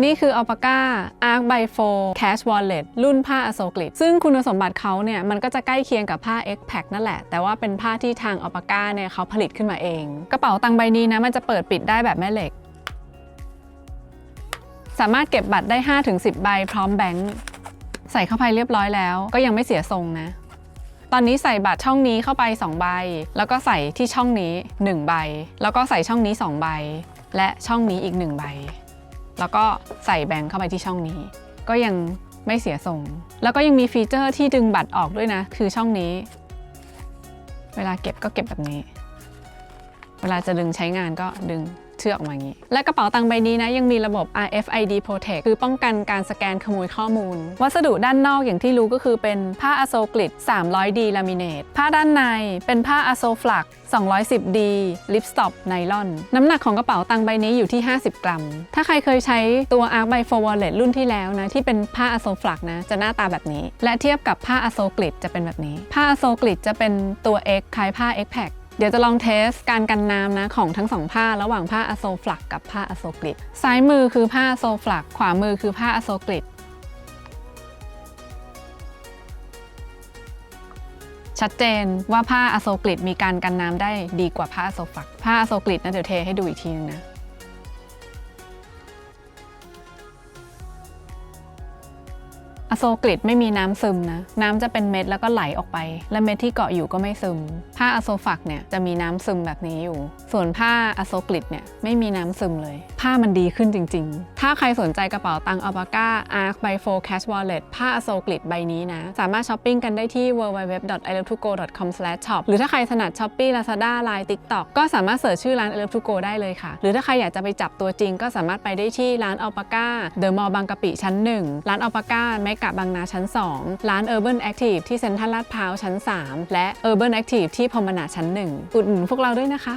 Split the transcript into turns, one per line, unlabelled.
นี่คือ Alpaca Arc by 4 Cash Wallet รุ่นผ้าอโศกฤษซึ่งคุณสมบัติเขาเนี่ย มันก็จะใกล้เคียงกับผ้า X Pack นั่นแหละ แต่ว่าเป็นผ้าที่ทาง Alpaca เนี่ยเขาผลิตขึ้นมาเอง กระเป๋าตังใบนี้นะ มันจะเปิดปิดได้แบบแม่เหล็ก สามารถเก็บบัตรได้ 5-10 ใบพร้อมแบงค์ใส่เข้าไปเรียบร้อยแล้ว ก็ยังไม่เสียทรงนะตอนนี้ใส่บัตรช่องนี้เข้าไป 2 ใบ แล้วก็ใส่ที่ช่องนี้ 1 ใบ แล้วก็ใส่ช่องนี้ 2 ใบ และช่องนี้อีก 1 ใบ แล้วก็ใส่แบงค์เข้าไปที่ช่องนี้ ก็ยังไม่เสียทรง แล้วก็ยังมีฟีเจอร์ที่ดึงบัตรออกด้วยนะ คือช่องนี้ เวลาเก็บก็เก็บแบบนี้ เวลาจะดึงใช้งานก็ดึง เชือกออกมาอย่างนี้ และกระเป๋าตังค์ใบนี้นะยังมีระบบ RFID Protect คือป้องกันการสแกนขโมยข้อมูล วัสดุด้านนอกอย่างที่รู้ก็คือเป็นผ้าอโศกฤษ 300D ลามิเนตผ้าด้านในเป็นผ้าอโศฟลัก 210D ลิปสต็อปไนลอน น้ำหนักของกระเป๋าตังค์ใบนี้อยู่ที่ 50 กรัม ถ้าใครเคยใช้ตัว Arc by 4 Wallet รุ่นที่แล้วนะที่เป็นผ้าอโศฟลักนะจะหน้าตาแบบนี้ และเทียบกับผ้าอโศกฤษจะเป็นแบบนี้ ผ้าอโศกฤษจะเป็นตัว X คล้ายผ้า X Pack เดี๋ยวจะลองเทสการกันน้ำนะของทั้งสองผ้าระหว่างผ้าอโซฟลักกับผ้าอโซกริดซ้ายมือคือผ้าอโซฟลักขวามือคือผ้าอโซกริดชัดเจนว่าผ้าอโซกริดมีการกันน้ำได้ดีกว่าผ้าอโซฟลักผ้าอโซกริดนะเดี๋ยวเทให้ดูอีกทีนึงนะ อโศกฤษไม่มีน้ำซึมนะ น้ำจะเป็นเม็ดแล้วก็ไหลออกไป และเม็ดที่เกาะอยู่ก็ไม่ซึม ผ้าอโศฟักเนี่ยจะมีน้ำซึมแบบนี้อยู่ ส่วนผ้าอโศกฤษเนี่ยไม่มีน้ำซึมเลย ผ้ามันดีขึ้นจริง ๆ ถ้าใครสนใจกระเป๋าตังค์อัลปาก้า Arc by 4 Cash Wallet ผ้าอโศกฤษใบนี้นะ สามารถช้อปปิ้งกันได้ที่ www.ilovetogo.com/shop หรือถ้าใครถนัด Shopee Lazada Line TikTok ก็สามารถเสิร์ชชื่อร้าน i love to go ได้เลยค่ะ หรือถ้าใครอยากจะไปจับตัวจริงก็สามารถไปได้ที่ร้านอัลปาก้าเดอะมอลล์บางกะปิชั้น1ร้านอัลปาก้าแมกกะบางนาชั้น 2 ร้าน Urban Active ที่เซ็นทรัลลาดพร้าวชั้น 3 และ Urban Active ที่พรมนาชั้น 1 อุดหนุนพวกเราด้วยนะคะ